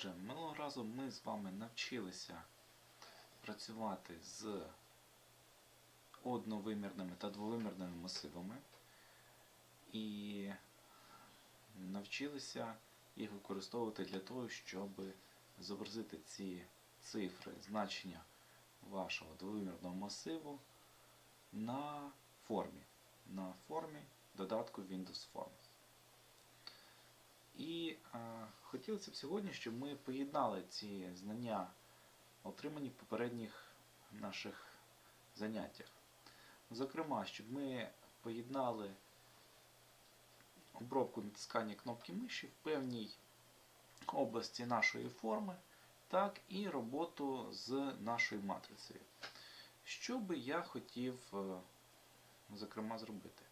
Отже, минулого разу ми з вами навчилися працювати з одновимірними та двовимірними масивами і навчилися їх використовувати для того, щоб зобразити ці цифри, значення вашого двовимірного масиву на формі, на формі додатку Windows Forms. І е, хотілося б сьогодні, щоб ми поєднали ці знання, отримані в попередніх наших заняттях. Зокрема, щоб ми поєднали обробку натискання кнопки миші в певній області нашої форми, так і роботу з нашою матрицею. Що би я хотів, е, зокрема, зробити?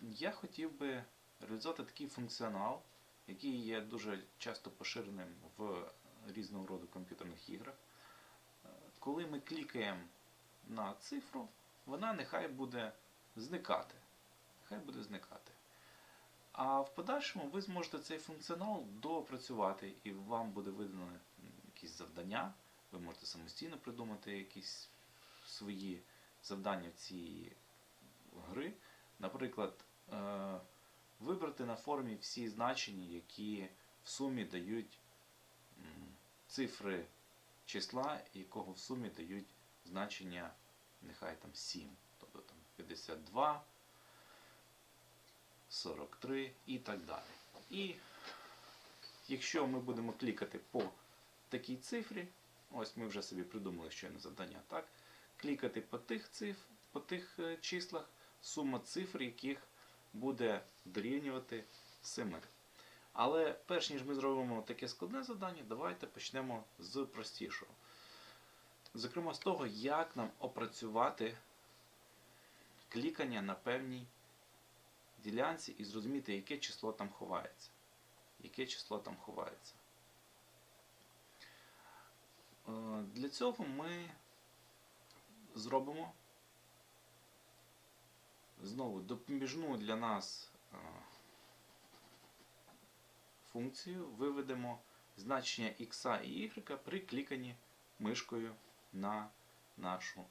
Я хотів би реалізувати такий функціонал, який є дуже часто поширеним в різного роду комп'ютерних іграх. Коли ми клікаємо на цифру, вона нехай буде зникати. Нехай буде зникати. А в подальшому ви зможете цей функціонал доопрацювати, і вам буде видано якісь завдання. Ви можете самостійно придумати якісь свої завдання в цій гри. Наприклад, е, вибрати на формі всі значення, які в сумі дають цифри числа, якого в сумі дають значення нехай там 7, тобто там 52, 43 і так далі. І якщо ми будемо клікати по такій цифрі, ось ми вже собі придумали щойно завдання, так? Клікати по тих цифр, по тих е, числах, сума цифр, яких буде дорівнювати 7. Але перш ніж ми зробимо таке складне завдання, давайте почнемо з простішого. Зокрема, з того, як нам опрацювати клікання на певній ділянці і зрозуміти, яке число там ховається. Яке число там ховається. Е, Для цього ми зробимо знову допоміжну для нас е, функцію виведемо значення x і y при кліканні мишкою на нашу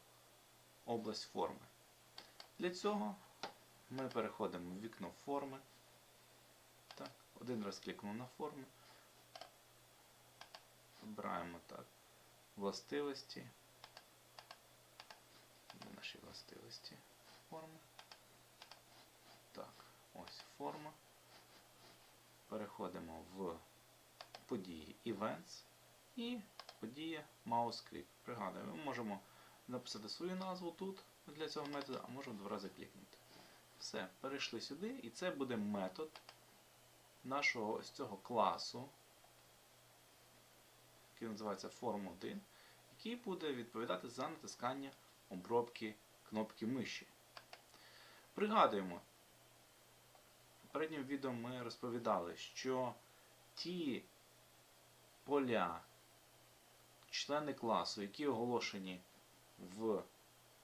область форми. Для цього ми переходимо в вікно форми. Так, один раз клікнемо на форму. Вибираємо так властивості. Наші властивості форми. Форма. Переходимо в події Events і подія MouseClick. Пригадуємо, ми можемо написати свою назву тут для цього методу, а можемо два рази клікнути. Все, перейшли сюди, і це буде метод нашого ось цього класу, який називається Form1, який буде відповідати за натискання обробки кнопки миші. Пригадуємо, попередньому відео ми розповідали, що ті поля, члени класу, які оголошені в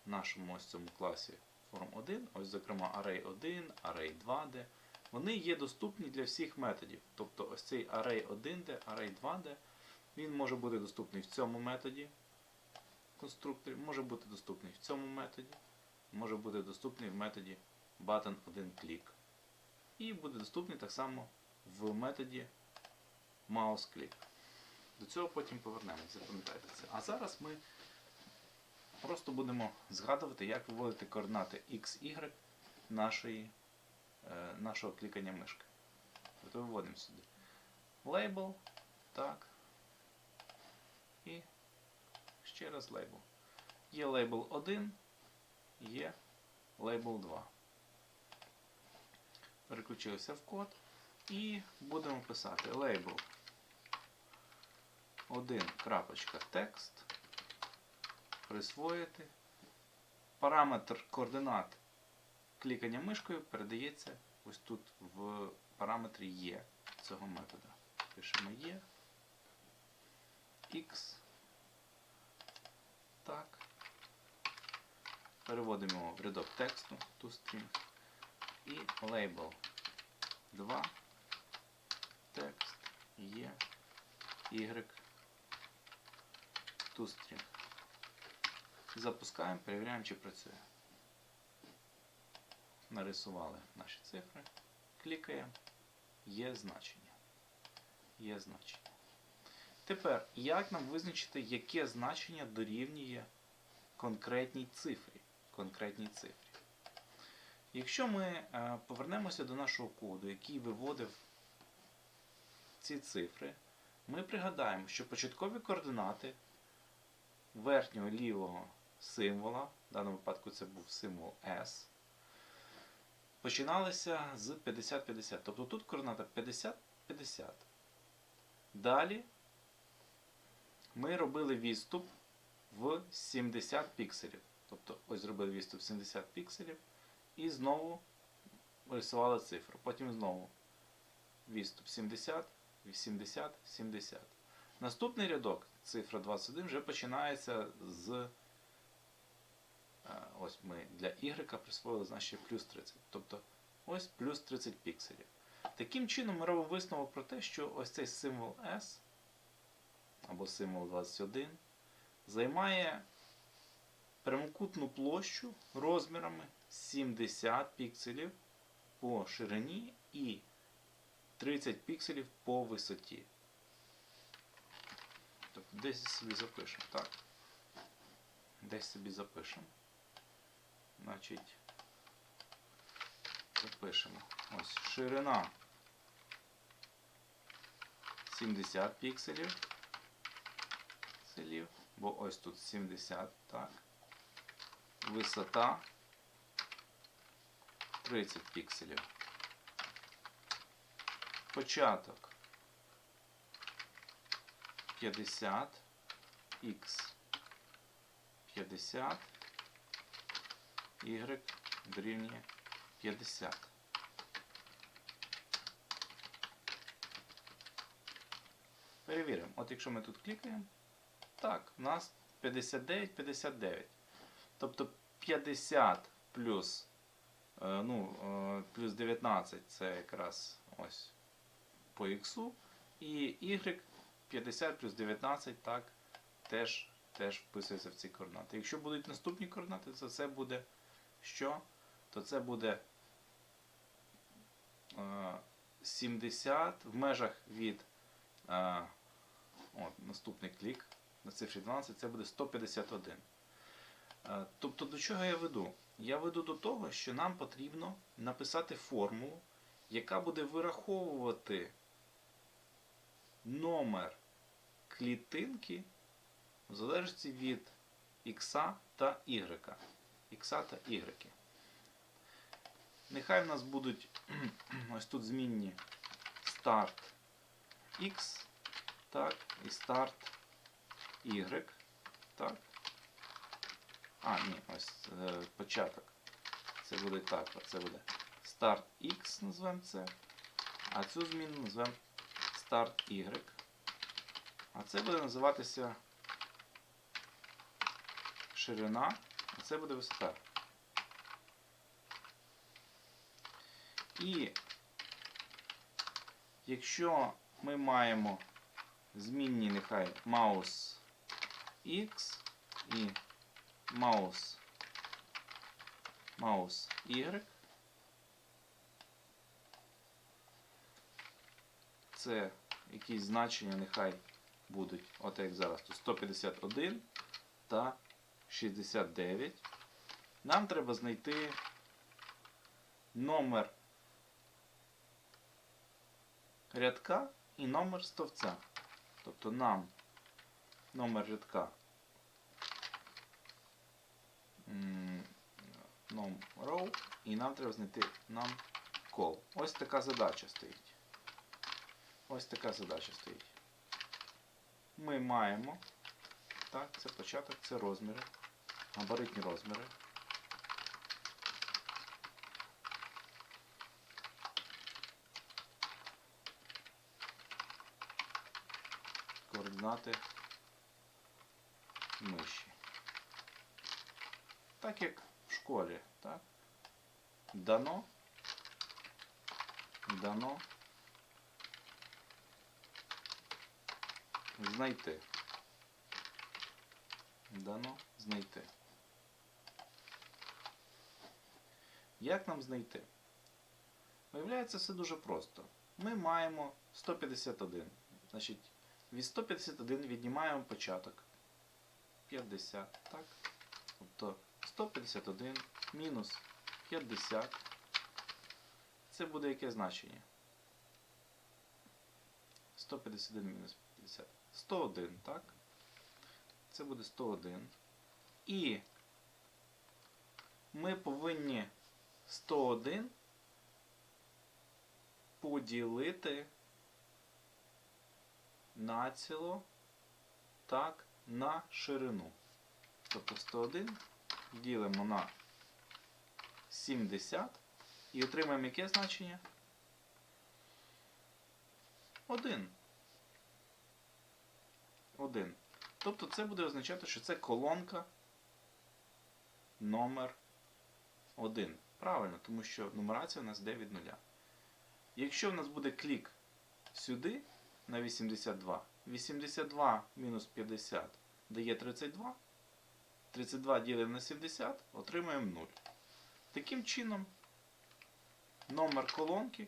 нашому ось цьому класі Form 1, ось, зокрема, Array 1, Array 2D, вони є доступні для всіх методів. Тобто ось цей Array 1D, Array 2D, він може бути доступний в цьому методі конструкторі, може бути доступний в цьому методі, може бути доступний в методі button 1 click. І буде доступний так само в методі mouse-click. До цього потім повернемося, запам'ятайте це. А зараз ми просто будемо згадувати, як виводити координати x, y нашої, е, нашого клікання мишки. Тобто виводимо сюди лейбл, так. І ще раз лейбл. Є лейбл 1, є лейбл 2. Переключилися в код і будемо писати лейбл 1.text присвоїти. Параметр координат клікання мишкою передається ось тут в параметрі є цього метода. Пишемо є x. Так. Переводимо в рядок тексту toString і лейбл 2 текст є Y, toString. Запускаємо, перевіряємо, чи працює. Нарисували наші цифри. Клікаємо. Є значення. Є значення. Тепер, як нам визначити, яке значення дорівнює конкретній цифрі? Конкретній цифрі. Якщо ми е, повернемося до нашого коду, який виводив ці цифри, ми пригадаємо, що початкові координати верхнього лівого символа, в даному випадку це був символ S, починалися з 50-50. Тобто тут координата 50-50. Далі ми робили відступ в 70 пікселів. Тобто ось зробили відступ 70 пікселів і знову рисували цифру. Потім знову відступ 70, 80, 70. Наступний рядок, цифра 21, вже починається з. е, Ось ми для y присвоїли значення плюс 30. Тобто ось плюс 30 пікселів. Таким чином ми робимо висновок про те, що ось цей символ S або символ 21 займає прямокутну площу розмірами 70 пікселів по ширині і 30 пікселів по висоті. Тобто десь собі запишемо. Так. Десь собі запишемо. Значить, запишемо. Ось ширина 70 пікселів. Бо ось тут 70, так. Висота 30 пікселів. Початок 50 x 50 y дорівнює 50. Перевіримо. От якщо ми тут клікаємо, так, у нас 59, 59. Тобто 50 плюс, ну, е, плюс 19 це якраз ось по х. І y 50 плюс 19 так, теж, теж вписується в ці координати. Якщо будуть наступні координати, то це буде що? То це буде е, 70 в межах від е, от, наступний клік на цифрі 12, це буде 151. Е, Тобто до чого я веду? Я веду до того, що нам потрібно написати формулу, яка буде вираховувати номер клітинки в залежності від х та y. Х та y. Нехай в нас будуть ось тут змінні старт x, так, і старт y, так. А, ні, ось е, початок. Це буде так, це буде старт x, назвемо це. А цю зміну назвемо старт y. А це буде називатися ширина, а це буде висота. І якщо ми маємо змінні нехай mouse x і mouse mouse y, це якісь значення нехай будуть, от як зараз, тут 151 та 69. Нам треба знайти номер рядка і номер стовця. Тобто нам номер рядка nom row і нам треба знайти нам call. Ось така задача стоїть. Ось така задача стоїть. Ми маємо, так, це початок, це розміри, габаритні розміри. Координати миші. Так як в школі, так? Дано. Дано. знайти. Дано знайти. Як нам знайти? Виявляється, все дуже просто. Ми маємо 151. Значить, від 151 віднімаємо початок. 50, так? Тобто 151 мінус 50. Це буде яке значення? 151 мінус 50. 101, так? Це буде 101. І ми повинні 101 поділити націло так на ширину. Тобто 101 ділимо на 70 і отримаємо яке значення? 1. 1. Тобто це буде означати, що це колонка номер 1. Правильно, тому що нумерація у нас йде від нуля. Якщо в нас буде клік сюди на 82, 82 мінус 50 дає 32. 32 ділимо на 70, отримаємо 0. Таким чином, номер колонки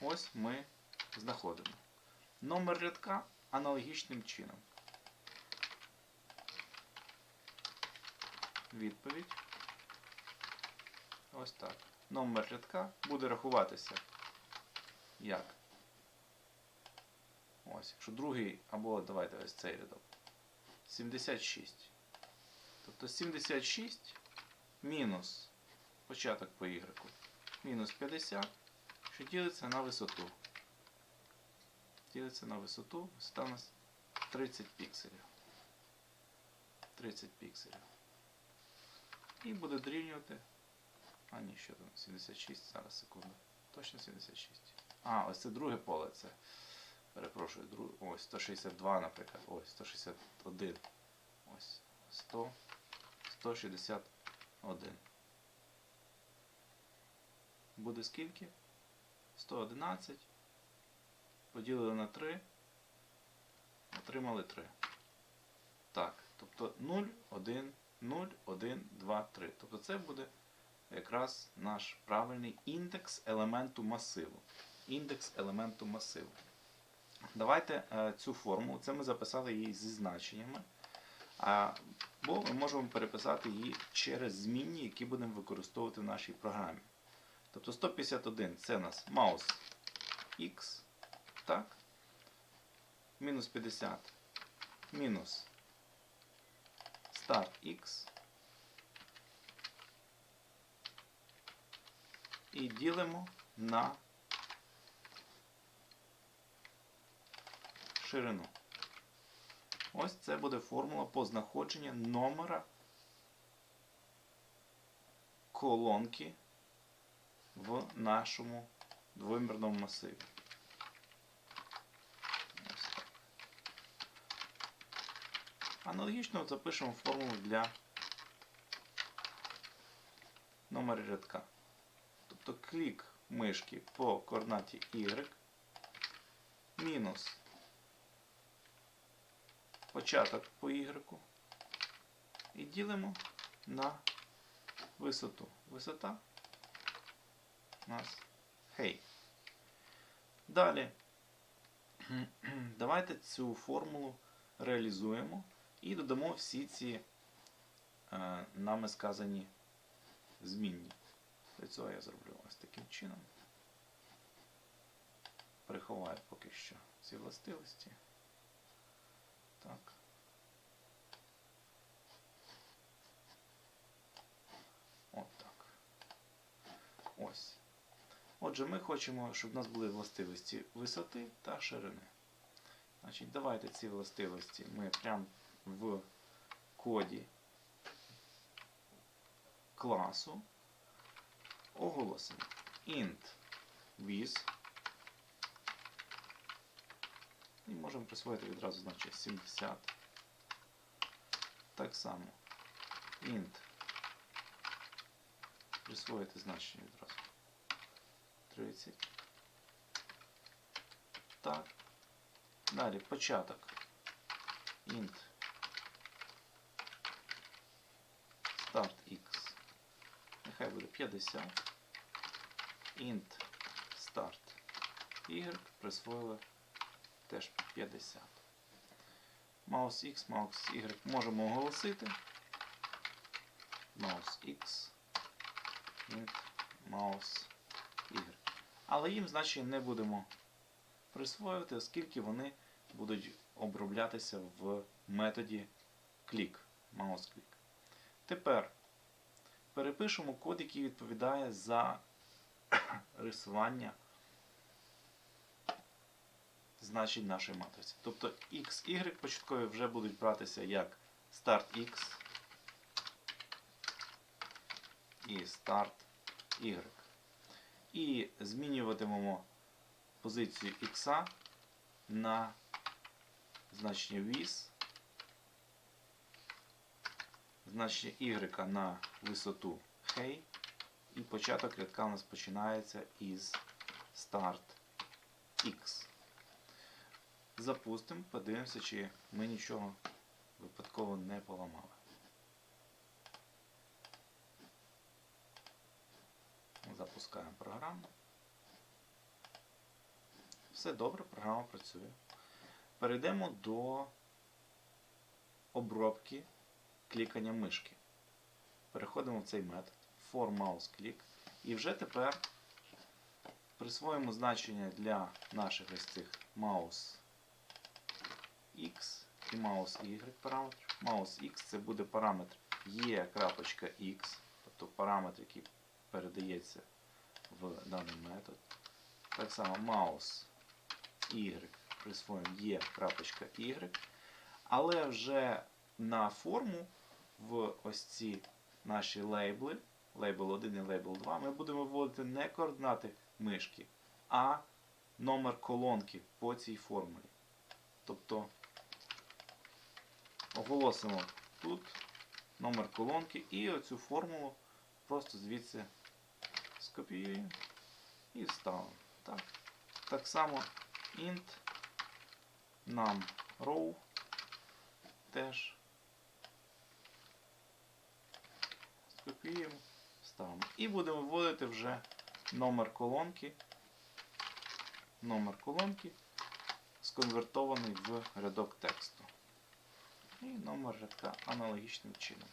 ось ми знаходимо. Номер рядка аналогічним чином. Відповідь. Ось так. Номер рядка буде рахуватися як? Ось, якщо другий, або давайте ось цей рядок. 76. Тобто 76 мінус початок по y. Мінус 50, що ділиться на висоту. Ділиться на висоту, висота у нас 30 пікселів. 30 пікселів. І буде дорівнювати. А ні, що там? 76, зараз секунду. Точно 76. А, ось це друге поле. Це. Перепрошую, друге. Ось 162, наприклад. Ось 161. Ось 100. 161. Буде скільки? 111. Поділили на 3. Отримали 3. Так, тобто 0, 1, 0, 1, 2, 3. Тобто це буде якраз наш правильний індекс елементу масиву. Індекс елементу масиву. Давайте е, цю формулу, це ми записали її зі значеннями. А, бо ми можемо переписати її через змінні, які будемо використовувати в нашій програмі. Тобто 151 це у нас маус x, так? Мінус 50 мінус start x. І ділимо на ширину. Ось це буде формула по знаходженню номера колонки в нашому двомірному масиві. Аналогічно запишемо формулу для номера рядка. Тобто клік мишки по координаті y мінус початок по y і ділимо на висоту. Висота у нас хей. Далі давайте цю формулу реалізуємо і додамо всі ці е, нами сказані змінні. Для цього я зроблю ось таким чином. Приховаю поки що ці властивості. Так. От так. Ось. Отже, ми хочемо, щоб у нас були властивості висоти та ширини. Значить, давайте ці властивості ми прямо в коді класу оголосимо int with і можемо присвоїти відразу значення 70. Так само int присвоїти значення відразу 30. Так. Далі початок int start x. Нехай буде 50. int start y присвоїли теж 50. Mouse X, Mouse Y можемо оголосити. Mouse X, mouse Y. Але їм значення не будемо присвоювати, оскільки вони будуть оброблятися в методі click, mouse click. Тепер перепишемо код, який відповідає за рисування значень нашої матриці. Тобто x, y початкові вже будуть братися як start x і start y. І змінюватимемо позицію x на значення віз, значення y на висоту хей, і початок рядка у нас починається із start x. Запустимо, подивимося, чи ми нічого випадково не поламали. Запускаємо програму. Все добре, програма працює. Перейдемо до обробки клікання мишки. Переходимо в цей метод for mouse click і вже тепер присвоїмо значення для наших ось цих mouse X і mouse Y параметр. Mouse X це буде параметр e.x, тобто параметр, який передається в даний метод. Так само mouse Y присвоїмо e.y, але вже на форму в ось ці наші лейбли, лейбл 1 і лейбл 2, ми будемо вводити не координати мишки, а номер колонки по цій формулі. Тобто оголосимо тут номер колонки і оцю формулу просто звідси скопіюємо і вставимо. Так, так само int нам row теж скопіюємо, вставимо. І будемо вводити вже номер колонки, номер колонки сконвертований в рядок тексту. І номер рядка аналогічним чином.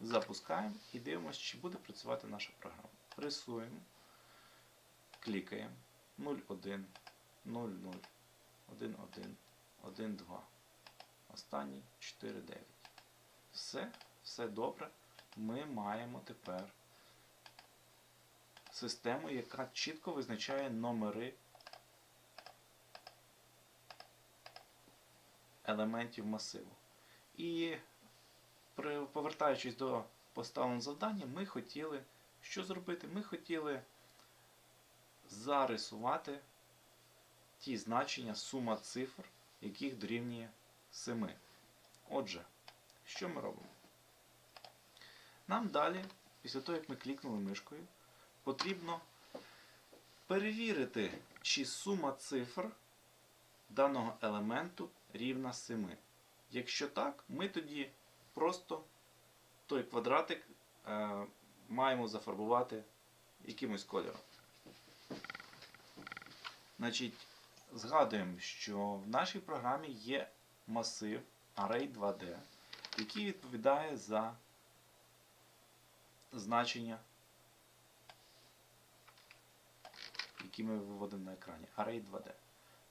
Запускаємо і дивимося, чи буде працювати наша програма. Рисуємо, клікаємо 0,1, 0,0, 1,1, 1,2. Останній 4,9. Все, все добре. Ми маємо тепер систему, яка чітко визначає номери елементів масиву. І повертаючись до поставленого завдання, ми хотіли що зробити? Ми хотіли зарисувати ті значення, сума цифр, яких дорівнює 7. Отже, що ми робимо? Нам далі, після того, як ми клікнули мишкою, потрібно перевірити, чи сума цифр даного елементу рівна 7. Якщо так, ми тоді просто той квадратик е, маємо зафарбувати якимось кольором. Значить, згадуємо, що в нашій програмі є масив Array 2D, який відповідає за значення, які ми виводимо на екрані. Array 2D.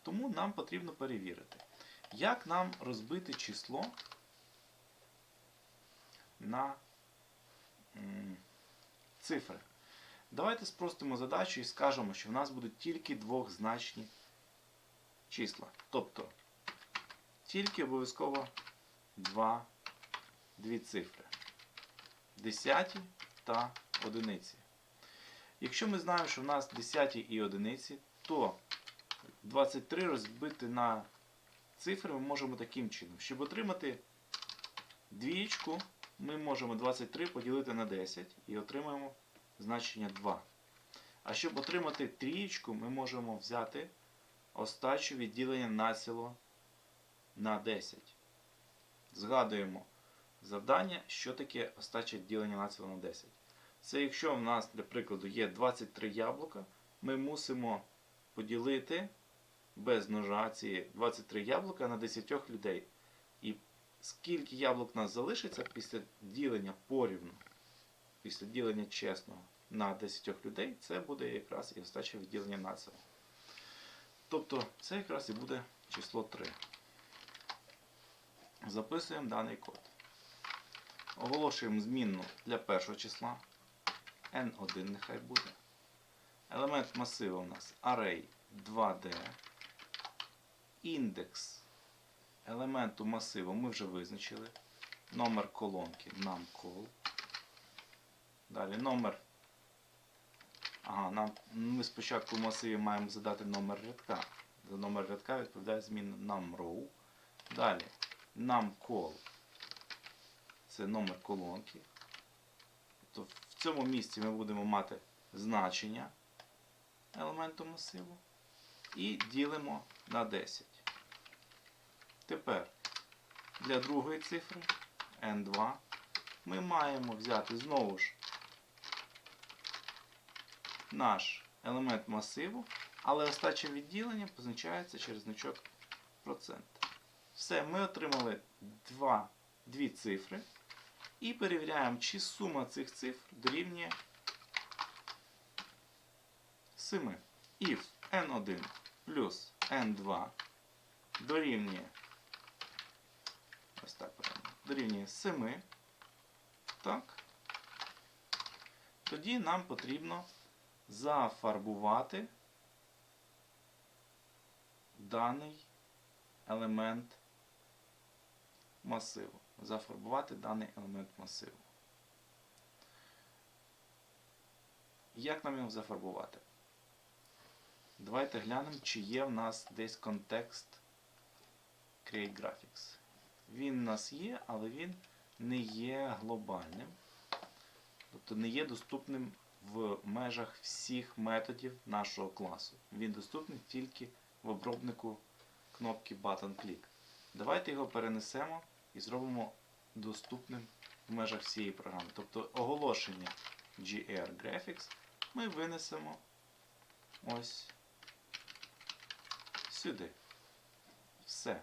Тому нам потрібно перевірити, як нам розбити число на цифри. Давайте спростимо задачу і скажемо, що в нас будуть тільки двохзначні числа. Тобто тільки обов'язково два, дві цифри. Десяті та одиниці. Якщо ми знаємо, що в нас десяті і одиниці, то 23 розбити на цифри ми можемо таким чином. Щоб отримати двієчку, ми можемо 23 поділити на 10 і отримаємо значення 2. А щоб отримати трієчку, ми можемо взяти остачу відділення націло на 10. Згадуємо завдання, що таке остача відділення націло на 10. Це якщо в нас, для прикладу, є 23 яблука, ми мусимо поділити без ножа ці 23 яблука на 10 людей. І скільки яблук у нас залишиться після ділення порівну, після ділення чесного на 10 людей, це буде якраз і остача відділення націло. Тобто це якраз і буде число 3. Записуємо даний код. Оголошуємо змінну для першого числа. N1 нехай буде. Елемент масиву у нас array 2D. Індекс елементу масиву ми вже визначили. Номер колонки numCol. Далі номер. Ага, нам, ми спочатку в масиві маємо задати номер рядка. За номер рядка відповідає зміна numRow. Далі numCol. Це номер колонки. Тобто в цьому місці ми будемо мати значення елементу масиву і ділимо на 10. Тепер для другої цифри N2 ми маємо взяти знову ж наш елемент масиву, але остача відділення позначається через значок процент. Все, ми отримали два, дві цифри і перевіряємо, чи сума цих цифр дорівнює 7. If n1 плюс n2 дорівнює ось так дорівнює 7, так, тоді нам потрібно зафарбувати даний елемент масиву. Зафарбувати даний елемент масиву. Як нам його зафарбувати? Давайте глянемо, чи є в нас десь контекст Create Graphics. Він у нас є, але він не є глобальним. Тобто не є доступним в межах всіх методів нашого класу. Він доступний тільки в обробнику кнопки Button Click. Давайте його перенесемо і зробимо доступним в межах всієї програми. Тобто оголошення GR Graphics ми винесемо ось сюди. Все.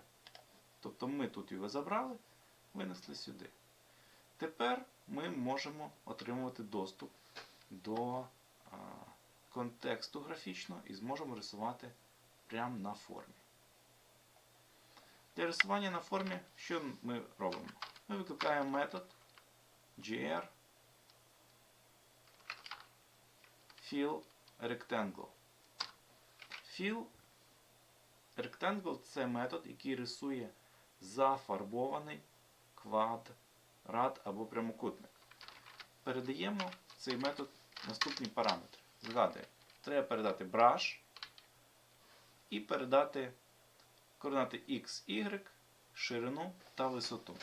Тобто ми тут його забрали, винесли сюди. Тепер ми можемо отримувати доступ до а, контексту графічного і зможемо рисувати прямо на формі. Для рисування на формі, що ми робимо? Ми викликаємо метод gr fill rectangle. Fill rectangle це метод, який рисує зафарбований квадрат або прямокутник. Передаємо цей метод наступні параметри. Згадуємо, треба передати brush і передати координати x, y, ширину та висоту.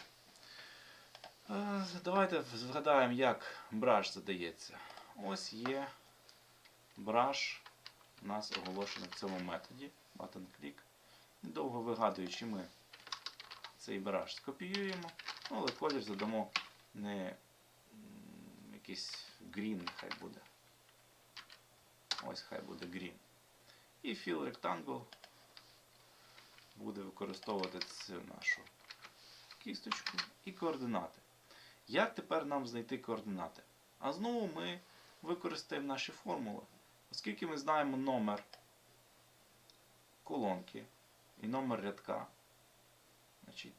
Е, Давайте згадаємо, як brush задається. Ось є brush у нас оголошений в цьому методі. Button click. Недовго вигадуючи, ми цей brush скопіюємо, ну, але колір задамо не якийсь green, хай буде. Ось хай буде green. І fill rectangle буде використовувати цю нашу кісточку і координати. Як тепер нам знайти координати? А знову ми використаємо наші формули. Оскільки ми знаємо номер колонки і номер рядка, значить,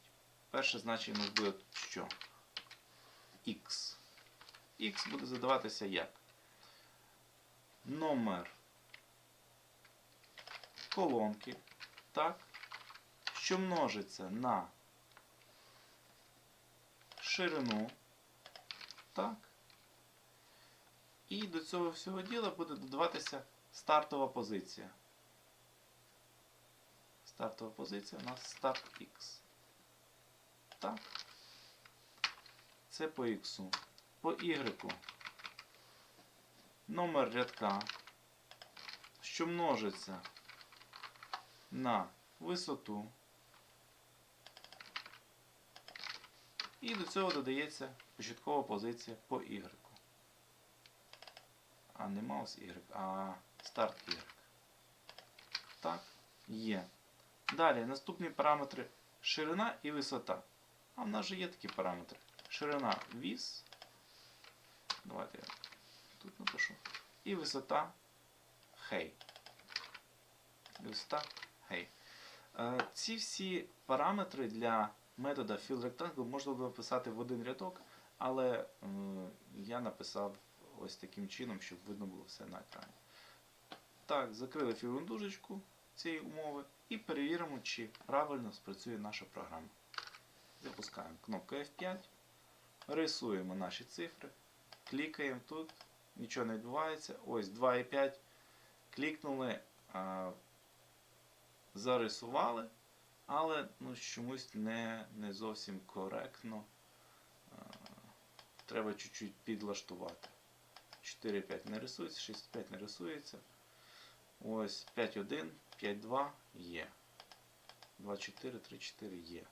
перше значення буде що? X. X буде задаватися як? Номер колонки, так, що множиться на ширину, так. І до цього всього діла буде додаватися стартова позиція. Стартова позиція у нас старт X. Так. Це по X. По Y. Номер рядка що множиться на висоту. І до цього додається початкова позиція по Y. А не маус Y, а старт Y. Так, є. Далі наступні параметри ширина і висота. А в нас же є такі параметри. Ширина віз. Давайте я тут напишу. І висота хей. Висота хей. Е, Ці всі параметри для метода FillRectangle можна було писати в один рядок, але я написав ось таким чином, щоб видно було все на екрані. Так, закрили фігурндужечку цієї умови і перевіримо, чи правильно спрацює наша програма. Запускаємо кнопку F5, рисуємо наші цифри, клікаємо тут, нічого не відбувається. Ось 2,5. Клікнули, зарисували, але ну, чомусь не, не зовсім коректно. Треба чуть-чуть підлаштувати. 4,5 не рисується, 6,5 не рисується. Ось 5.1, 5.2 є. 2.4, 3.4 є.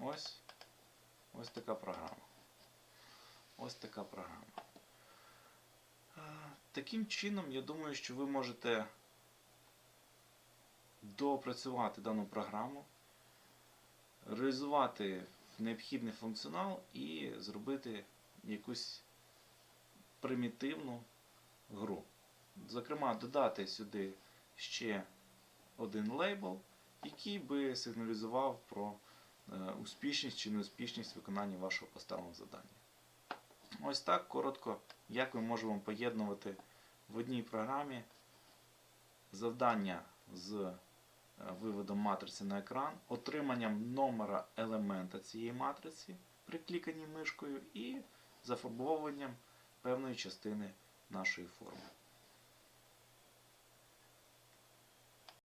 Ось. Ось така програма. Ось така програма. Е, Таким чином, я думаю, що ви можете доопрацювати дану програму, реалізувати необхідний функціонал і зробити якусь примітивну гру. Зокрема, додати сюди ще один лейбл, який би сигналізував про е, успішність чи неуспішність виконання вашого поставленого завдання. Ось так коротко, як ми можемо поєднувати в одній програмі завдання з виводом матриці на екран, отриманням номера елемента цієї матриці при кліканні мишкою і зафарбовуванням певної частини нашої форми.